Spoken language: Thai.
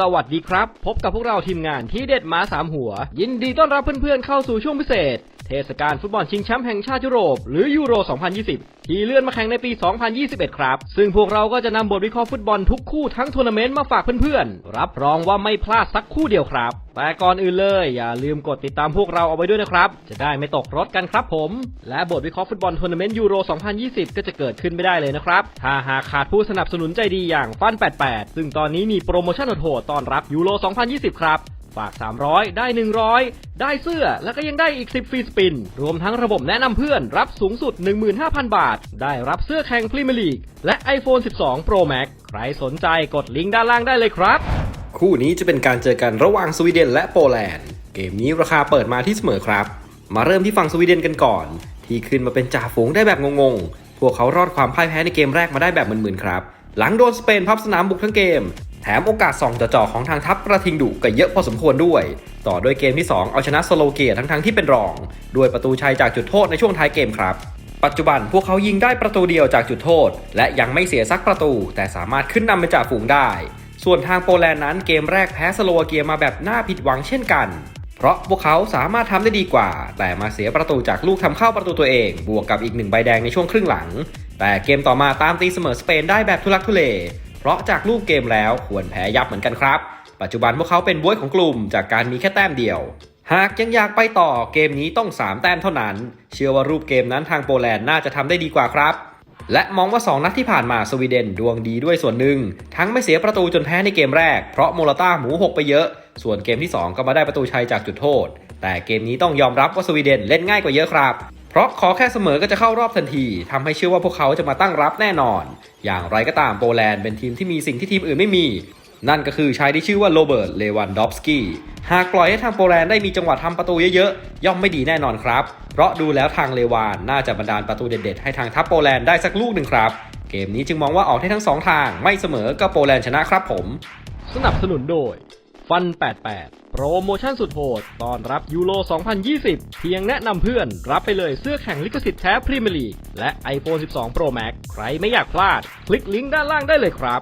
สวัสดีครับ พบกับพวกเราทีมงานที่เด็ดม้าสามหัว ยินดีต้อนรับเพื่อนๆเข้าสู่ช่วงพิเศษ เทศกาลฟุตบอลชิงแชมป์แห่งชาติยุโรป หรือยูโร 2020 ที่เลื่อนมาแข่งในปี 2021 ครับ ซึ่งพวกเราก็จะนำบทวิเคราะห์ฟุตบอลทุกคู่ทั้งทัวร์นาเมนต์มาฝากเพื่อนๆ รับรองว่าไม่พลาดสักคู่เดียวครับ แต่ก่อนอื่นเลย อย่าลืมกดติดตามพวกเราเอาไว้ด้วยนะครับ จะได้ไม่ตกรถกันครับผม และบทวิเคราะห์ฟุตบอลทัวร์นาเมนต์ยูโร 2020 ก็จะเกิดขึ้นไม่ได้เลยนะครับ ถ้าหากขาดผู้สนับสนุนใจดีอย่างฟัน 88 ซึ่งตอนนี้มีโปรโมชั่นโหดๆต้อนรับยูโร 2020 ครับ ฝาก 300 ได้ 100 ได้เสื้อ แล้วก็ยังได้อีก 10 ฟรีสปิน รวมทั้งระบบแนะนำเพื่อนรับสูงสุด 15,000 บาท ได้รับเสื้อแข่งพรีเมียร์ลีก และ iPhone 12 Pro Max ใครสนใจกดลิงก์ด้านล่างได้เลยครับ คู่นี้จะเป็นการเจอกันระหว่างสวีเดนและโปแลนด์ เกมนี้ราคาเปิดมาที่เสมอครับ มาเริ่มที่ฝั่งสวีเดนกันก่อน ที่ขึ้นมาเป็นจ่าฝูงได้แบบงงๆ พวกเขารอดความพ่ายแพ้ในเกมแรกมาได้แบบมึนๆครับ หลังโดนสเปนพับสนามบุกทั้งเกม แถมโอกาสส่องจ่อๆของทางทัพกระทิงดุก็เยอะพอสมควรด้วย ต่อด้วยเกมที่ 2 เอาชนะสโลเกียทั้งๆที่เป็นรอง ด้วยประตูชัยจากจุดโทษในช่วงท้ายเกมครับ ปัจจุบันพวกเขายิงได้ประตูเดียวจากจุดโทษ และยังไม่เสียสักประตู แต่สามารถขึ้นนำเป็นจ่าฝูงได้ ส่วนทางโปแลนด์นั้นเกมแรกแพ้สโลวาเกียมาแบบน่าผิดหวังเช่นกัน เพราะพวกเขาสามารถทำได้ดีกว่า แต่มาเสียประตูจากลูกทำเข้าประตูตัวเอง บวกกับอีกหนึ่งใบแดงในช่วงครึ่งหลัง แต่เกมต่อมาตามตีเสมอสเปนได้แบบทุลักทุเล เพราะจากรูปเกมแล้วควรแพ้ยับเหมือนกันครับ ปัจจุบันพวกเขาเป็นบวยของกลุ่มจากการมีแค่แต้มเดียว หากยังอยากไปต่อเกมนี้ต้อง 3 แต้มเท่านั้น เชื่อว่ารูปเกมนั้นทางโปแลนด์น่าจะทำได้ดีกว่าครับ และมองว่า 2 นัดที่ผ่านมาสวีเดนดวงดีด้วยส่วนหนึ่ง ทั้งไม่เสียประตูจนแพ้ในเกมแรกเพราะโมลต้าหมูหกไปเยอะ ส่วนเกมที่ 2 ก็มาได้ประตูชัยจากจุดโทษ แต่เกมนี้ต้องยอมรับว่าสวีเดนเล่นง่ายกว่าเยอะครับ เพราะขอแค่เสมอก็จะเข้ารอบทันทีทำให้เชื่อว่าพวกเขาจะมาตั้งรับแน่นอน อย่างไรก็ตามโปแลนด์เป็นทีมที่มีสิ่งที่ทีมอื่นไม่มี นั่นก็คือชายที่ชื่อว่าโรเบิร์ต เลวันดอฟสกี้ หากปล่อยให้ทางโปแลนด์ได้มีจังหวะทำประตูเยอะๆ ย่อมไม่ดีแน่นอนครับ เพราะดูแล้วทางเลวานน่าจะบันดาลประตูเด็ดๆ ให้ทางทัพโปแลนด์ได้สักลูกหนึ่งครับ เกมนี้จึงมองว่าออกได้ทั้งสองทาง ไม่เสมอก็โปแลนด์ชนะครับผม สนับสนุนโดยฟัน 88โป รโมชั่นสุดโหดตอนรับยูโร 2020 เพียงแนะนำเพื่อน รับไปเลยเสื้อแข่งลิขสิทธิ์แท้พรีเมียร์ลีกและ iPhone 12 Pro Max ใครไม่อยากพลาด คลิกลิงก์ด้านล่างได้เลยครับ